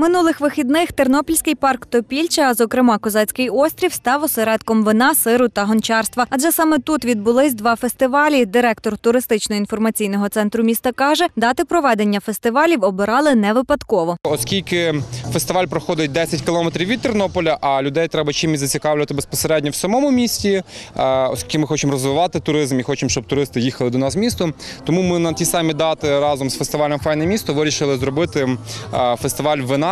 Минулих вихідних Тернопільський парк Топільча, а зокрема Козацький острів, став осередком вина, сиру та гончарства. Адже саме тут відбулись два фестивалі. Директор туристично-інформаційного центру міста каже, дати проведення фестивалів обирали не випадково. Оскільки фестиваль проходить 10 кілометрів від Тернополя, а людей треба чимось зацікавлювати безпосередньо в самому місті, е, оскільки ми хочемо розвивати туризм і хочемо, щоб туристи їхали до нас місто. Тому ми на ті самі дати разом з фестивалем Файне місто вирішили зробити е, фестиваль вина.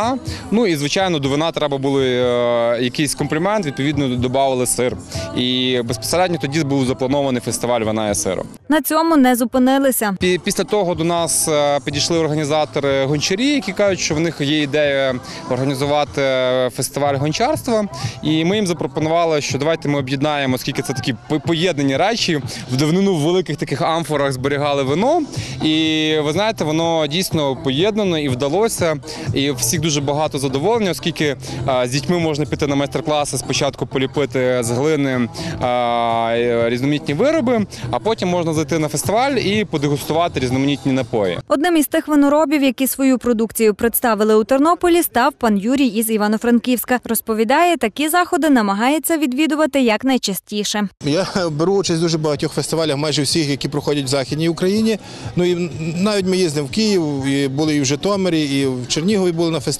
Ну і звичайно, до вина треба було е, якийсь комплімент. Відповідно, додавали сир. І безпосередньо тоді був запланований фестиваль вина і сиру. На цьому не зупинилися. Після того до нас е, підійшли організатори гончарі, які кажуть, що в них є ідея організувати фестиваль гончарства. І ми їм запропонували, що давайте ми об'єднаємо, оскільки це такі поєднані речі. В давнину в великих таких амфорах зберігали вино. І ви знаєте, воно дійсно поєднано і вдалося. І всіх дуже багато задоволення, оскільки е, з дітьми можна піти на майстер-класи, спочатку поліпити з глини е, різноманітні вироби, а потім можна зайти на фестиваль і подегустувати різноманітні напої. Одним із тих виноробів, які свою продукцію представили у Тернополі, став пан Юрій із Івано-Франківська. Розповідає, такі заходи намагається відвідувати якнайчастіше. Я беру участь в дуже багатьох фестивалях, майже всіх, які проходять в Західній Україні. Ну і навіть ми їздимо в Київ, і були і в Житомирі, і в Чернігові були на фестивалі.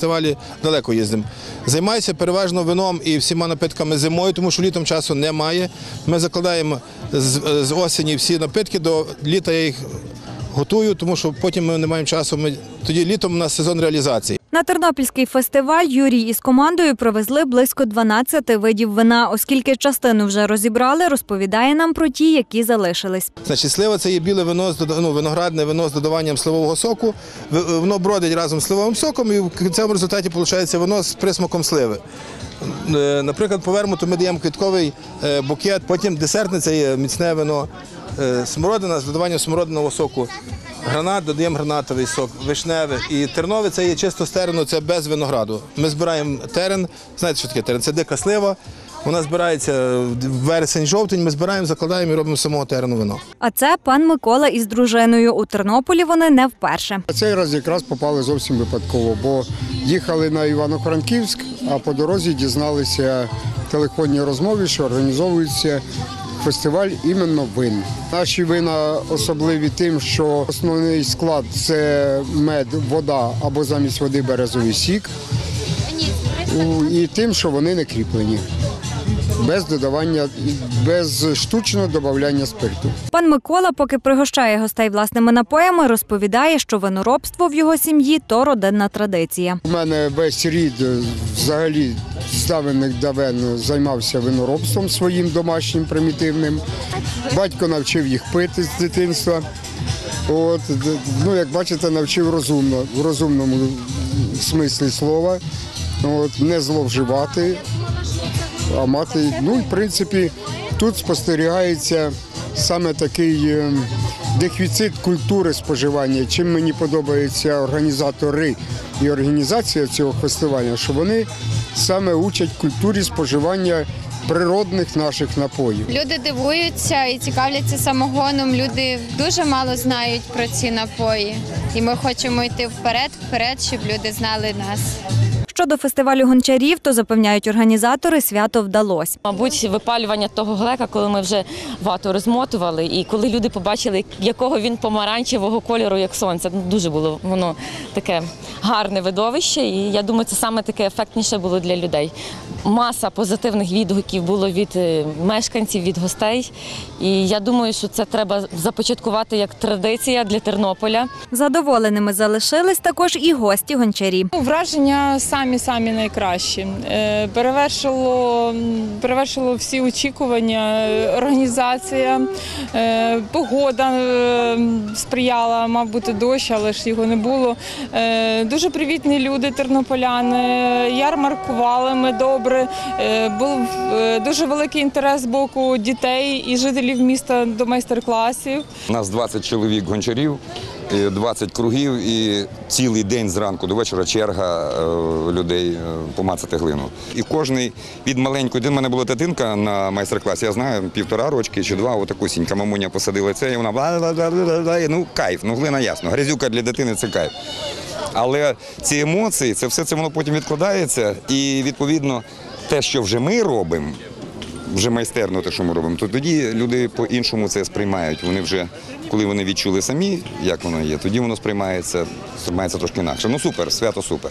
Далеко їздимо. Займаюся переважно вином і всіма напитками зимою, тому що літом часу немає. Ми закладаємо з, осені всі напитки до літа. Я їх готую, тому що потім ми не маємо часу. Тоді літом у нас сезон реалізації. На Тернопільський фестиваль Юрій із командою привезли близько 12 видів вина. Оскільки частину вже розібрали, розповідає нам про ті, які залишились. Значить, слива це є біле вино з ну, виноградне вино з додаванням сливового соку. Воно бродить разом з сливовим соком, і в кінцевому результаті виходить вино з присмаком сливи. Е, Наприклад, по вермуту ми даємо квітковий е, букет, потім десертне це є міцне вино, Е, смородина з додаванням смородиного соку. Гранат додаємо гранатовий сок, вишневий. І тернове це є чисто стерено, це без винограду. Ми збираємо терен. Знаєте, що таке терен? Це дика слива. Вона збирається в вересень-жовтень. Ми збираємо, закладаємо і робимо самого терену вино. А це пан Микола із дружиною. У Тернополі вони не вперше. А Цей раз якраз попали зовсім випадково, бо їхали на Івано-Франківськ, а по дорозі дізналися в телефонній розмові, що організовується фестиваль іменно вин. Наші вина особливі тим, що основний склад це мед, вода або замість води березовий сік, і тим, що вони не кріплені. Без додавання, без штучного додавання спирту. Пан Микола, поки пригощає гостей власними напоями, розповідає, що виноробство в його сім'ї то родинна традиція. У мене весь рід е, взагалі з давних давен займався виноробством своїм домашнім примітивним. Батько навчив їх пити з дитинства. От, ну, як бачите, навчив розумно, в розумному смислі слова. От, не зловживати, а мати. Ну, в принципі, тут спостерігається саме такий е, дефіцит культури споживання. Чим мені подобаються організатори і організація цього фестивалю, що вони саме учать культурі споживання природних наших напоїв. Люди дивуються і цікавляться самогоном. Люди дуже мало знають про ці напої. І ми хочемо йти вперед, вперед, щоб люди знали нас. Щодо фестивалю гончарів, то запевняють організатори, свято вдалось. Мабуть, випалювання того глека, коли ми вже вату розмотували, і коли люди побачили, якого він помаранчевого кольору, як сонце, ну, дуже було воно таке гарне видовище. І я думаю, це саме таке ефектніше було для людей. Маса позитивних відгуків було від е, мешканців, від гостей. І я думаю, що це треба започаткувати як традиція для Тернополя. Задоволеними залишились також і гості гончарі. Ну, Враження самі самі найкращі. Е, Перевершило, перевершило всі очікування. Е, Організація, е, погода сприяла, мав бути дощ, але ж його не було. Дуже привітні люди, тернополяни. Ярмаркували ми добре. Був дуже великий інтерес з боку дітей і жителів міста до майстер-класів. У нас 20 чоловік гончарів, 20 кругів і цілий день зранку до вечора черга е, людей е, помацати глину. І кожний від маленької дитини, в мене була дитинка на майстер-класі, я знаю, півтора рочки чи два, отаку сінька мамуня посадила це, і вона ну кайф, ну глина ясно. Грязюка для дитини це кайф. Але ці емоції, це все це воно потім відкладається, і відповідно те, що вже ми робимо. Вже майстерно те, що ми робимо, то тоді люди по-іншому це сприймають. Вони вже, коли вони відчули самі, як воно є, тоді воно сприймається, сприймається трошки інакше. Ну супер, свято супер.